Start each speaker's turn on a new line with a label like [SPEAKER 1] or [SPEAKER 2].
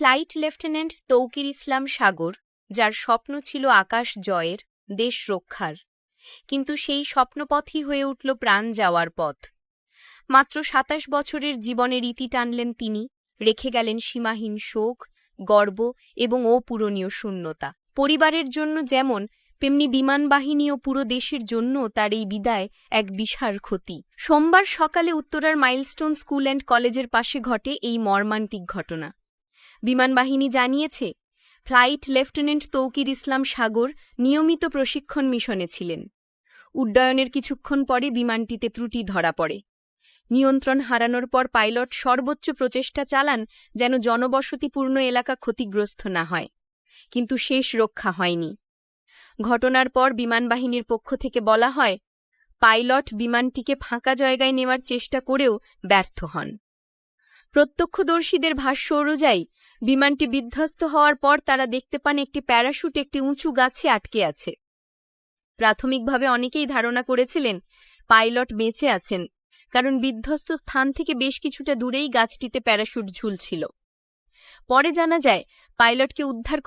[SPEAKER 1] Flight lieutenant Tauqir Islam Sagar, যার স্বপ্ন ছিল আকাশ জয়ের, দেশ রক্ষার। কিন্তু সেই স্বপ্নপথই হয়ে উঠল প্রাণ যাওয়ার পথ। মাত্র সাতাশ বছরের জীবনের ইতি টানলেন তিনি, রেখে গেলেন সীমাহীন শোক, গর্ব এবং অপূরণীয় শূন্যতা। পরিবারের জন্য যেমন, তেমনি বিমানবাহিনী ও পুরো দেশের জন্য তার এই বিদায় এক বিশাল ক্ষতি। সোমবার সকালে উত্তরার মাইলস্টোন স্কুল অ্যান্ড কলেজের পাশে ঘটে এই মর্মান্তিক ঘটনা। বিমানবাহিনী জানিয়েছে, ফ্লাইট লেফটেন্যান্ট তৌকির ইসলাম সাগর নিয়মিত প্রশিক্ষণ মিশনে ছিলেন। উড্ডয়নের কিছুক্ষণ পরে বিমানটিতে ত্রুটি ধরা পড়ে। নিয়ন্ত্রণ হারানোর পর পাইলট সর্বোচ্চ প্রচেষ্টা চালান যেন জনবসতিপূর্ণ এলাকা ক্ষতিগ্রস্ত না হয়, কিন্তু শেষ রক্ষা হয়নি। ঘটনার পর বিমানবাহিনীর পক্ষ থেকে বলা হয়, পাইলট বিমানটিকে ফাঁকা জায়গায় নেওয়ার চেষ্টা করেও ব্যর্থ হন। প্রত্যক্ষদর্শীদের ভাষ্য অনুযায়ী, বিমানটি বিধ্বস্ত হওয়ার পর তারা দেখতে পান একটি প্যারাশুট একটি উঁচু গাছে আটকে আছে। প্রাথমিকভাবে অনেকেই ধারণা করেছিলেন, পাইলট বেঁচে আছেন, কারণ বিধ্বস্ত স্থান থেকে বেশ কিছুটা দূরেই গাছটিতে প্যারাশুট ঝুলছিল। পরে জানা যায়, পাইলটকে উদ্ধার